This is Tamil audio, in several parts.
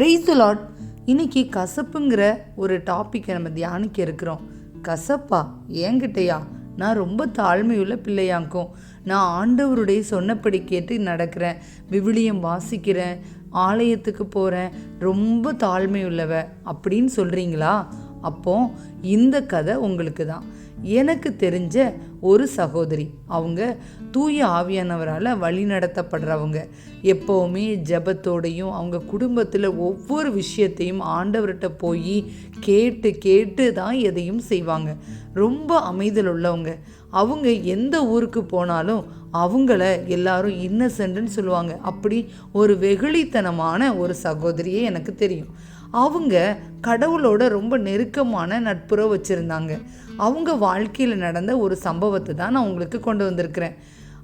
ப்ரைஸ் லாட் இன்னைக்கு கசப்புங்கிற ஒரு டாப்பிக்கை நம்ம தியானிக்க இருக்கிறோம். கசப்பா? என்கிட்டயா நான் ரொம்ப தாழ்மையுள்ள பிள்ளையாக்கும் நான் ஆண்டவருடைய சொன்னபடி கேட்டு நடக்கிறேன். விவிலியம் வாசிக்கிறேன். ஆலயத்துக்கு போகிறேன் ரொம்ப தாழ்மையுள்ளவ. அப்படின்னு சொல்கிறீங்களா அப்போ இந்த கதை உங்களுக்கு தான் எனக்கு தெரிஞ்ச ஒரு சகோதரி அவங்க தூய ஆவியானவரால் வழி நடத்தப்படுறவங்க. எப்போவுமே ஜெபத்தோடையும் அவங்க குடும்பத்தில் ஒவ்வொரு விஷயத்தையும் ஆண்டவர்கிட்ட போய் கேட்டு கேட்டு தான் எதையும் செய்வாங்க. ரொம்ப அமைதல் உள்ளவங்க. அவங்க எந்த ஊருக்கு போனாலும் அவங்கள எல்லாரும் இன்னசென்ட்னு சொல்லுவாங்க. அப்படி ஒரு வெகுளித்தனமான ஒரு சகோதரியே எனக்கு தெரியும். அவங்க கடவுளோட ரொம்ப நெருக்கமான நட்புறவு வச்சுருந்தாங்க. அவங்க வாழ்க்கையில் நடந்த ஒரு சம்பவத்தை தான் நான் உங்களுக்கு கொண்டு வந்திருக்கிறேன்.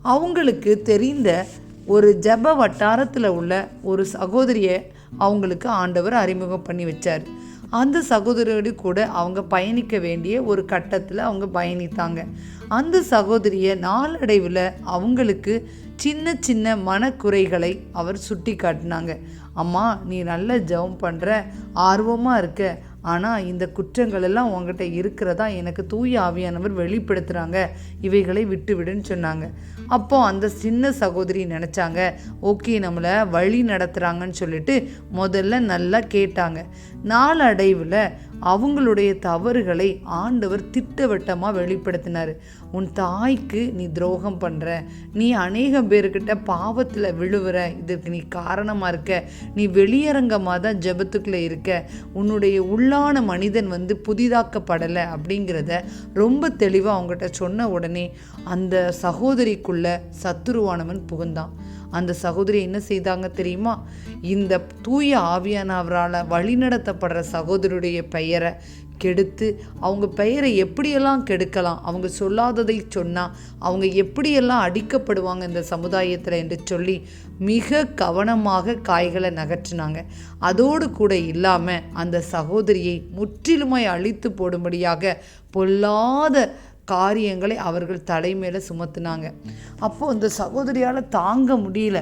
அவங்களுக்கு தெரிந்த ஒரு ஜப வட்டாரத்தில் உள்ள ஒரு சகோதரியை அவங்களுக்கு ஆண்டவர் அறிமுகம் பண்ணி வச்சார். அந்த சகோதரியோடு கூட அவங்க பயணிக்க வேண்டிய ஒரு கட்டத்தில் அவங்க பயணித்தாங்க. அந்த சகோதரியை நாளடைவில் அவங்களுக்கு சின்ன சின்ன மனக்குறைகளை அவர் சுட்டி காட்டினாங்க அம்மா நீ நல்ல ஜெபம் பண்ணுற ஆர்வமாக இருக்க. ஆனால் இந்த குற்றங்கள் எல்லாம் உங்ககிட்ட இருக்கிறதா எனக்கு தூய ஆவியானவர் வெளிப்படுத்துகிறாங்க இவைகளை விட்டு விடுன்னு சொன்னாங்க. அப்போ அந்த சின்ன சகோதரி நினச்சாங்க ஓகே நம்மளை வழி நடத்துகிறாங்கன்னு சொல்லிட்டு முதல்ல நல்லா கேட்டாங்க. நாளடைவில் அவங்களுடைய தவறுகளை ஆண்டவர் திட்டவட்டமாக வெளிப்படுத்தினார். உன் தாய்க்கு நீ துரோகம் பண்ணுற நீ அநேக பேர்கிட்ட பாவத்தில் விழுவுற. இதுக்கு நீ காரணமாக இருக்க. நீ வெளியரங்கமாக தான் ஜெபத்துக்குள்ளே இருக்க. உன்னுடைய உள்ளான மனிதன் வந்து புதிதாக்கப்படலை. அப்படிங்கிறத ரொம்ப தெளிவாக அவங்ககிட்ட சொன்ன உடனே அந்த சகோதரிக்குள்ள சத்துருவானவன் புகுந்தான். அந்த சகோதரி என்ன செய்தாங்க தெரியுமா? இந்த தூய ஆவியானவரால் வழிநடத்தப்படுற சகோதரியுடைய பெயரை கெடுத்து அவங்க பெயரை எப்படியெல்லாம் கெடுக்கலாம்? அவங்க சொல்லாததை சொன்னால் அவங்க எப்படியெல்லாம் அடிக்கப்படுவாங்க இந்த சமுதாயத்தில் என்று சொல்லி மிக கவனமாக காய்களை நகற்றினாங்க. அதோடு கூட இல்லாமல் அந்த சகோதரியை முற்றிலுமாய் அழித்து போடும்படியாக பொல்லாத காரியங்களை அவர்கள் தலைமையில் சுமத்துனாங்க. அப்போது அந்த சகோதரியால் தாங்க முடியல.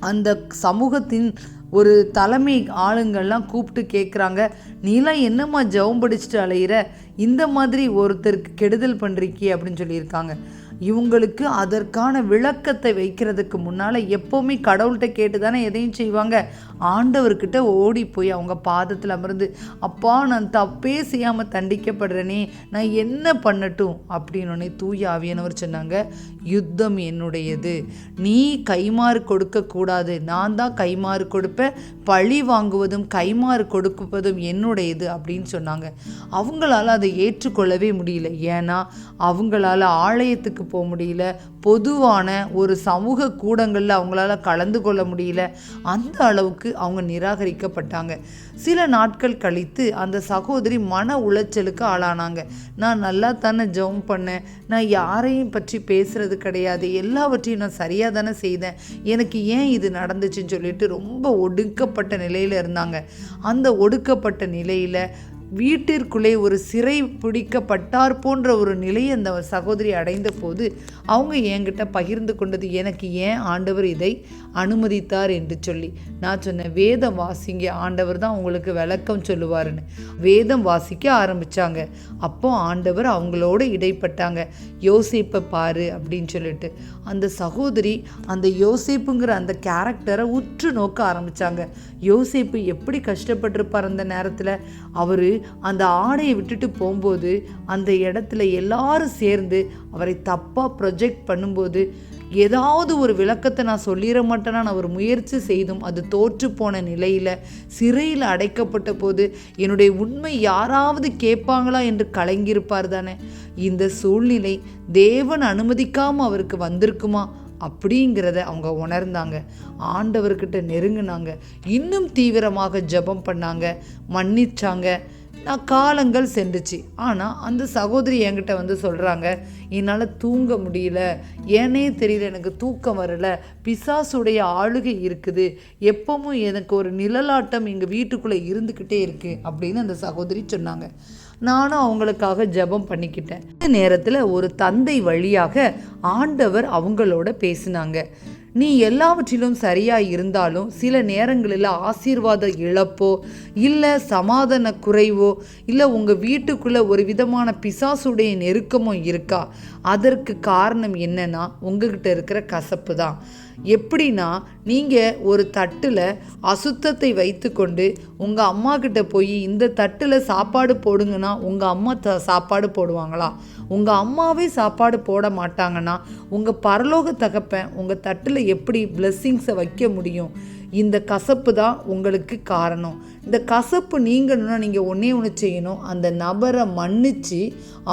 அந்த சமூகத்தின் ஒரு தலைமை ஆளுங்கள்லாம் கூப்பிட்டு கேட்குறாங்க நீலாம் என்னம்மா ஜெபம் படிச்சுட்டு அலையிற? இந்த மாதிரி ஒருத்தருக்கு கெடுதல் பண்ணுறீக்கி அப்படின்னு சொல்லியிருக்காங்க. இவங்களுக்கு அதற்கான விளக்கத்தை வைக்கிறதுக்கு முன்னால் எப்போவுமே கடவுள்கிட்ட கேட்டு தானே எதையும் செய்வாங்க. ஆண்டவர்கிட்ட ஓடி போய் அவங்க பாதத்தில் அமர்ந்து அப்பா நான் தப்பே செய்யாமல் தண்டிக்கப்படுறேனே நான் என்ன பண்ணட்டும்? அப்படின்னு தூய ஆவியானவர் சொன்னாங்க யுத்தம் என்னுடையது. நீ கைமாறு கொடுக்கக்கூடாது நான் தான் கைமாறு கொடுப்பேன். பழி வாங்குவதும் கைமாறு கொடுப்பதும் என்னுடையது அப்படின்னு சொன்னாங்க. அவங்களால அதை ஏற்றுக்கொள்ளவே முடியல. ஏன்னா அவங்களால ஆலயத்துக்கு போக முடியல. பொதுவான ஒரு சமூக கூடங்களில் அவங்களால கலந்து கொள்ள முடியல. அந்த அளவுக்கு அவங்க நிராகரிக்கப்பட்டாங்க. சில நாட்கள் கழித்து அந்த சகோதரி மன உளைச்சலுக்கு ஆளானாங்க. நான் நல்லா தானே ஜெபம் பண்ணேன். நான் யாரையும் பற்றி பேசுறது கிடையாது. எல்லாவற்றையும் நான் சரியாக தானே செய்தேன். எனக்கு ஏன் இது நடந்துச்சுன்னு சொல்லிட்டு ரொம்ப ஒடுக்கப்பட்ட நிலையில் இருந்தாங்க. அந்த ஒடுக்கப்பட்ட நிலையில் வீட்டிற்குள்ளே ஒரு சிறை பிடிக்கப்பட்டார் போன்ற ஒரு நிலையை அந்த சகோதரி அடைந்த போது அவங்க என்கிட்ட பகிர்ந்து கொண்டது எனக்கு ஏன் ஆண்டவர் இதை அனுமதித்தார் என்று சொல்லி. நான் சொன்னேன் வேதம் வாசிங்க ஆண்டவர் தான் உங்களுக்கு விளக்கம் சொல்லுவாருன்னு. வேதம் வாசிக்க ஆரம்பித்தாங்க அப்போ ஆண்டவர் அவங்களோட இடைப்பட்டாங்க. யோசிப்பை பாரு அப்படின்னு சொல்லிட்டு. அந்த சகோதரி அந்த யோசிப்புங்கிற அந்த கேரக்டரை உற்று நோக்க ஆரம்பித்தாங்க யோசிப்பு எப்படி கஷ்டப்பட்டிருப்பார் அந்த நேரத்தில்? அவர் அந்த ஆடையை விட்டுட்டு போகும்போது அந்த இடத்துல எல்லாரும் சேர்ந்து அவரை தப்பாக ப்ரொஜெக்ட் பண்ணும்போது ஏதாவது ஒரு விளக்கத்தை நான் சொல்லிட மாட்டேன்னா நான் ஒரு முயற்சி செய்தும் அது தோற்று போன நிலையில் சிறையில் அடைக்கப்பட்ட போது என்னுடைய உண்மை யாராவது கேட்பாங்களா என்று கலங்கியிருப்பார் தானே. இந்த சூழ்நிலை தேவன் அனுமதிக்காமல் அவருக்கு வந்திருக்குமா? அப்படிங்கிறத அவங்க உணர்ந்தாங்க. ஆண்டவர்கிட்ட நெருங்கினாங்க. இன்னும் தீவிரமாக ஜெபம் பண்ணாங்க. மன்னிச்சாங்க. நான் காலங்கள் சென்றுச்சு. ஆனால் அந்த சகோதரி என்கிட்ட வந்து சொல்கிறாங்க என்னால் தூங்க முடியல. ஏனே தெரியல எனக்கு தூக்கம் வரல. பிசாசுடைய ஆளுகை இருக்குது. எப்பவும் எனக்கு ஒரு நிழலாட்டம் எங்கள் வீட்டுக்குள்ளே இருந்துக்கிட்டே இருக்குது அப்படின்னு அந்த சகோதரி சொன்னாங்க. நானும் அவங்களுக்காக ஜெபம் பண்ணிக்கிட்டேன். இந்த நேரத்தில் ஒரு தந்தை வழியாக ஆண்டவர் அவங்களோட பேசினாங்க. நீ எல்லாவற்றிலும் சரியாக இருந்தாலும் சில நேரங்களில் ஆசீர்வாத இழப்போ இல்லை சமாதான குறைவோ இல்லை உங்கள் வீட்டுக்குள்ளே ஒரு விதமான பிசாசுடைய நெருக்கமும் இருக்கா? அதற்கு காரணம் என்னன்னா உங்ககிட்ட இருக்கிற கசப்பு தான். எப்படின்னா நீங்கள் ஒரு தட்டில் அசுத்தத்தை வைத்துக்கொண்டு உங்கள் அம்மா கிட்ட போய் இந்த தட்டில் சாப்பாடு போடுங்கன்னா உங்கள் அம்மா த சாப்பாடு போடுவாங்களா? உங்கள் அம்மாவே சாப்பாடு போட மாட்டாங்கன்னா உங்கள் பரலோக தகப்பன் உங்கள் தட்டில் எப்படி பிளெஸ்ஸிங்ஸை வைக்க முடியும்? இந்த கசப்பு தான் உங்களுக்கு காரணம். இந்த கசப்பு நீங்கணும்னா நீங்கள் ஒன்றே ஒன்று செய்யணும். அந்த நபரை மன்னித்து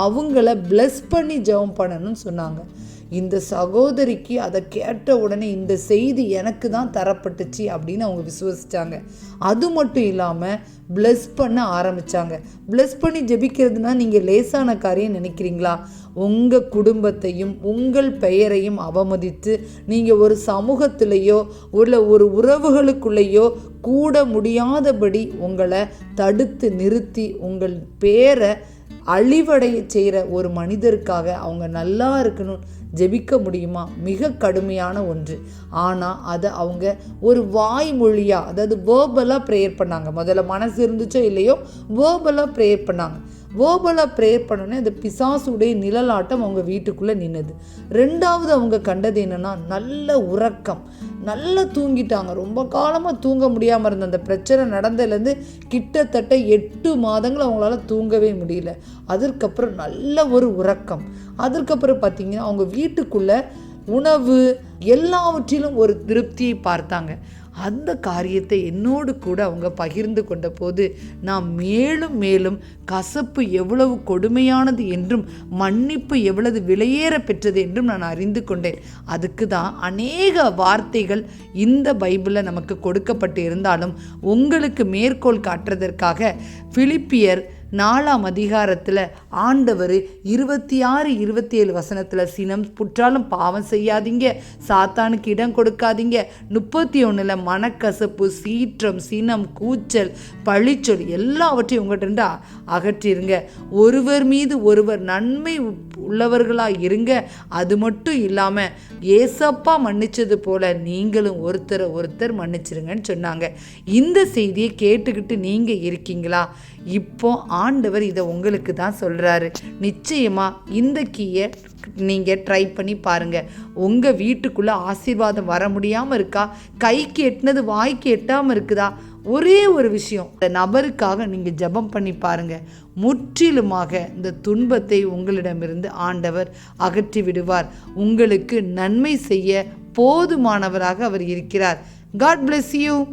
அவங்கள பிளஸ் பண்ணி ஜெபம் பண்ணணும்னு சொன்னாங்க. இந்த சகோதரிக்கு அதை கேட்ட உடனே இந்த செய்தி எனக்கு தான் தரப்பட்டுச்சு அப்படின்னு அவங்க விசுவசித்தாங்க அது மட்டும் இல்லாமல் ப்ளஸ் பண்ண ஆரம்பித்தாங்க ப்ளஸ் பண்ணி ஜெபிக்கிறதுனா நீங்கள் லேசான காரியம் நினைக்கிறீங்களா? உங்கள் குடும்பத்தையும் உங்கள் பெயரையும் அவமதித்து நீங்கள் ஒரு சமூகத்திலேயோ உள்ள ஒரு உறவுகளுக்குள்ளேயோ கூட முடியாதபடி உங்களை தடுத்து நிறுத்தி உங்கள் பேரை அழிவடைய செய்கிற ஒரு மனிதருக்காக அவங்க நல்லா இருக்கணும். ஜெபிக்க முடியுமா? மிக கடுமையான ஒன்று. ஆனால் அதை அவங்க ஒரு வாய்மொழியாக அதாவது வேர்பலாக ப்ரேயர் பண்ணாங்க. முதல்ல மனசு இருந்துச்சோ இல்லையோ வேர்பலாக ப்ரேயர் பண்ணாங்க. வேர்பலாக ப்ரேயர் பண்ணோன்னே அந்த பிசாசுடைய நிழலாட்டம் அவங்க வீட்டுக்குள்ளே நின்னது. ரெண்டாவது அவங்க கண்டது என்னென்னா நல்ல உறக்கம். நல்லா தூங்கிட்டாங்க. ரொம்ப காலமாக தூங்க முடியாமல் இருந்த அந்த பிரச்சனை நடந்ததுலேருந்து கிட்டத்தட்ட எட்டு மாதங்கள் அவங்களால தூங்கவே முடியல. அதற்கப்புறம் நல்ல ஒரு உறக்கம். அதற்கப்புறம் பார்த்திங்கன்னா அவங்க வீட்டுக்குள்ளே உணவு எல்லாவற்றிலும் ஒரு திருப்தியை பார்த்தாங்க. அந்த காரியத்தை என்னோடு கூட அவங்க பகிர்ந்து கொண்ட போது நான் மேலும் மேலும் கசப்பு எவ்வளவு கொடுமையானது என்றும் மன்னிப்பு எவ்வளவு விலையேற பெற்றது என்றும் நான் அறிந்து கொண்டேன். அதுக்கு தான் அநேக வார்த்தைகள் இந்த பைபிளில் நமக்கு கொடுக்கப்பட்டு இருந்தாலும் உங்களுக்கு மேற்கோள் காட்டுறதற்காக பிலிப்பியர் நாலாம் அதிகாரத்தில் ஆண்டவர் இருபத்தி ஆறு இருபத்தி ஏழு வசனத்தில் சினம் புற்றாலும் பாவம் செய்யாதீங்க சாத்தானுக்கு இடம் கொடுக்காதீங்க. முப்பத்தி ஒன்றில் மனக்கசப்பு சீற்றம் சினம் கூச்சல் பழிச்சொல் எல்லாவற்றையும் உங்கள்கிட்ட அகற்றிருங்க. ஒருவர் மீது ஒருவர் நன்மை உள்ளவர்களாக இருங்க. அது மட்டும் இல்லாமல் ஏசப்பா மன்னிச்சது போல நீங்களும் ஒருத்தரை ஒருத்தர் மன்னிச்சிருங்கன்னு சொன்னாங்க. இந்த செய்தியை கேட்டுக்கிட்டு நீங்கள் இருக்கீங்களா? இப்போ ஆண்டவர் இதை உங்களுக்கு தான் சொல்கிறாரு நிச்சயமாக இந்த கீயை நீங்கள் ட்ரை பண்ணி பாருங்கள் உங்கள் வீட்டுக்குள்ளே ஆசீர்வாதம் வர முடியாமல் இருக்கா? கைக்கு எட்டினது வாய்க்கு எட்டாமல் இருக்குதா? ஒரே ஒரு விஷயம். இந்த நபருக்காக நீங்கள் ஜபம் பண்ணி பாருங்கள் முற்றிலுமாக இந்த துன்பத்தை உங்களிடமிருந்து ஆண்டவர் அகற்றி விடுவார். உங்களுக்கு நன்மை செய்ய போதுமானவராக அவர் இருக்கிறார். God bless you